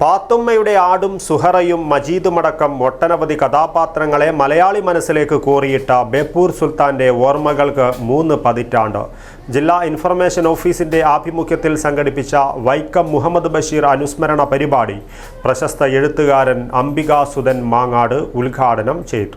പാത്തുമ്മയുടെ ആടും സുഹറയും മജീദുമടക്കം ഒട്ടനവധി കഥാപാത്രങ്ങളെ മലയാളി മനസ്സിലേക്ക് കോറിയിട്ട ബേപ്പൂർ സുൽത്താന്റെ ഓർമ്മകൾക്ക് മൂന്ന് പതിറ്റാണ്ട്. ജില്ലാ ഇൻഫർമേഷൻ ഓഫീസിന്റെ ആഭിമുഖ്യത്തിൽ സംഘടിപ്പിച്ച വൈക്കം മുഹമ്മദ് ബഷീർ അനുസ്മരണ പരിപാടി പ്രശസ്ത എഴുത്തുകാരൻ അംബികാസുധൻ മാങ്ങാട് ഉദ്ഘാടനം ചെയ്തു.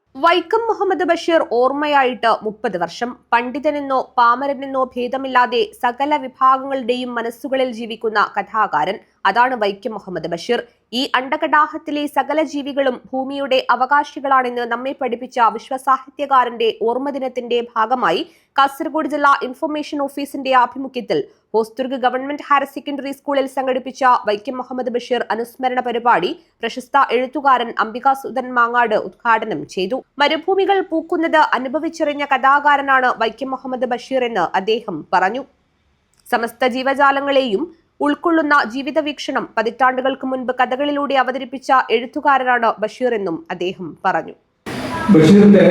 Vaikom Muhammad Basheer ഓർമ്മയായിട്ട് മുപ്പത് വർഷം. പണ്ഡിതനെന്നോ പാമരനെന്നോ ഭേദമില്ലാതെ സകല വിഭാഗങ്ങളുടെയും മനസ്സുകളിൽ ജീവിക്കുന്ന കഥാകാരൻ അതാണ് വൈക്കം മുഹമ്മദ് ബഷീർ. ഈ അണ്ടകടാഹത്തിലെ സകല ജീവികളും ഭൂമിയുടെ അവകാശികളാണെന്ന് നമ്മെ പഠിപ്പിച്ച വിശ്വസാഹിത്യകാരന്റെ ഓർമ്മദിനത്തിന്റെ ഭാഗമായി കാസർഗോഡ് ജില്ലാ ഇൻഫർമേഷൻ ഓഫീസിന്റെ ആഭിമുഖ്യത്തിൽ ഹോസ്ദുർഗ് ഗവൺമെന്റ് ഹയർ സെക്കൻഡറി സ്കൂളിൽ സംഘടിപ്പിച്ച വൈക്കം മുഹമ്മദ് ബഷീർ അനുസ്മരണ പരിപാടി പ്രശസ്ത എഴുത്തുകാരൻ അംബികാസുധൻ മാങ്ങാട് ഉദ്ഘാടനം ചെയ്തു. മരുഭൂമികൾ പൂക്കുന്നത് അനുഭവിച്ചെറിഞ്ഞ കഥാകാരനാണ് വൈക്കം മുഹമ്മദ് ബഷീർ എന്ന് അദ്ദേഹം പറഞ്ഞു. സമസ്ത ജീവജാലങ്ങളെയും ഉൾക്കൊള്ളുന്ന ജീവിത വീക്ഷണം പതിറ്റാണ്ടുകൾക്ക് മുൻപ് കഥകളിലൂടെ അവതരിപ്പിച്ച എഴുത്തുകാരനാണ് ബഷീർ എന്നും അദ്ദേഹം പറഞ്ഞു. ബഷീറിന്റെ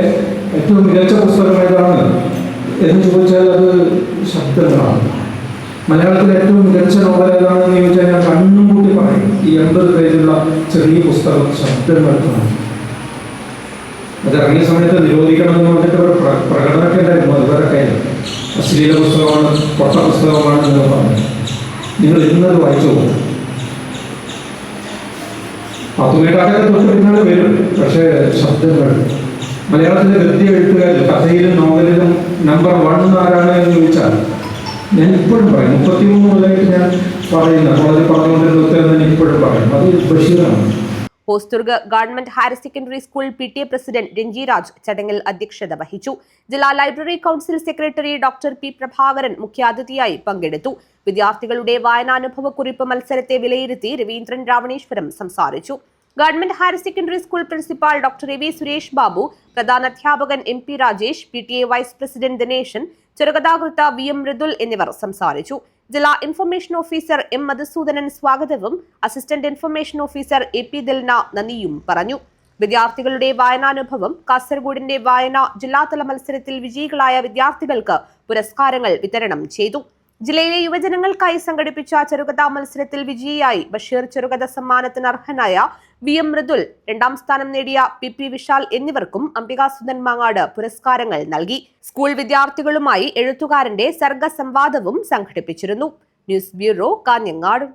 ഏറ്റവും മികച്ച പുസ്തകം ഏതാണ് എന്ന് ചോദിച്ചാൽ അത് ശബ്ദങ്ങളാണ്. മലയാളത്തിലെ ഏറ്റവും മികച്ച നോവൽ ഏതാണെന്ന് ചോദിച്ചാൽ ഞാൻ കണ്ണും കൂട്ടി പറയും. ഈ എൺപത് പേജുള്ള ചെറിയ പുസ്തകം ശബ്ദങ്ങളാണ് അത് ഇറങ്ങിയ സമയത്ത് നിരോധിക്കണമെന്ന് പറഞ്ഞിട്ട് ഒരു പ്ര- പ്രകടനമൊക്കെ ഉണ്ടായിരുന്നു. അതുവരൊക്കെ അശ്ലീല പുസ്തകമാണ് പൊട്ട പുസ്തകമാണ് എന്ന് പറഞ്ഞു. നിങ്ങൾ ഇന്നത് വായിച്ചു പോകും അതുമായിട്ടൊക്കെ തൊട്ട് പിന്നാലെ വരും. പക്ഷേ ശബ്ദങ്ങൾ മലയാളത്തിലെ ഗദ്യ എഴുത്തുകാരിൽ കഥയിലും നോവലിലും നമ്പർ വൺ ആരാണ് ഞാൻ ഇപ്പോഴും പറയും മുപ്പത്തിമൂന്ന് മുതലായിട്ട് ഞാൻ പറയുന്ന വളരെ പറഞ്ഞുകൊണ്ടിരുന്ന ഉത്തരം ഞാൻ ഇപ്പോഴും പറയും. അത് ബഷീറാണ്. Hosdurg government higher secondary school P T A president Ranji Raj ചടങ്ങിൽ അധ്യക്ഷത വഹിച്ചു. ജില്ലാ library council secretary doctor P Prabhakaran മുഖ്യാതിഥിയായി പങ്കെടുത്തു. വിദ്യാർത്ഥികളുടെ വായനാനുഭവക്കുറിപ്പ് മത്സരത്തെ വിലയിരുത്തി രവീന്ദ്രൻ രാവണേശ്വരം സംസാരിച്ചു. Government higher secondary school principal doctor A V Suresh Babu പ്രധാന അധ്യാപകൻ M P Rajesh P T A vice president Dineshan ചെറുകഥാകൃത്ത് V M Mridul എന്നിവർ സംസാരിച്ചു. ജില്ലാ ഇൻഫർമേഷൻ ഓഫീസർ എം മധുസൂദനൻ സ്വാഗതവും assistant information officer A P Dilna നന്ദിയും പറഞ്ഞു. വിദ്യാർത്ഥികളുടെ വായനാനുഭവം കാസർഗോഡിന്റെ വായന ജില്ലാതല മത്സരത്തിൽ വിജയികളായ വിദ്യാർത്ഥികൾക്ക് പുരസ്കാരങ്ങൾ വിതരണം ചെയ്തു. ജില്ലയിലെ യുവജനങ്ങൾക്കായി സംഘടിപ്പിച്ച ചെറുകഥാ മത്സരത്തിൽ വിജയിയായി ബഷീർ ചെറുകഥ സമ്മാനത്തിന് അർഹനായ വി എം മൃദുൽ രണ്ടാം സ്ഥാനം നേടിയ പി പി വിശാൽ എന്നിവർക്കും അംബികാസുന്ദൻ മാങ്ങാട് പുരസ്കാരങ്ങൾ നൽകി. സ്കൂൾ വിദ്യാർത്ഥികളുമായി എഴുത്തുകാരന്റെ സർഗസംവാദവും സംഘടിപ്പിച്ചിരുന്നു. News bureau Kanhangad.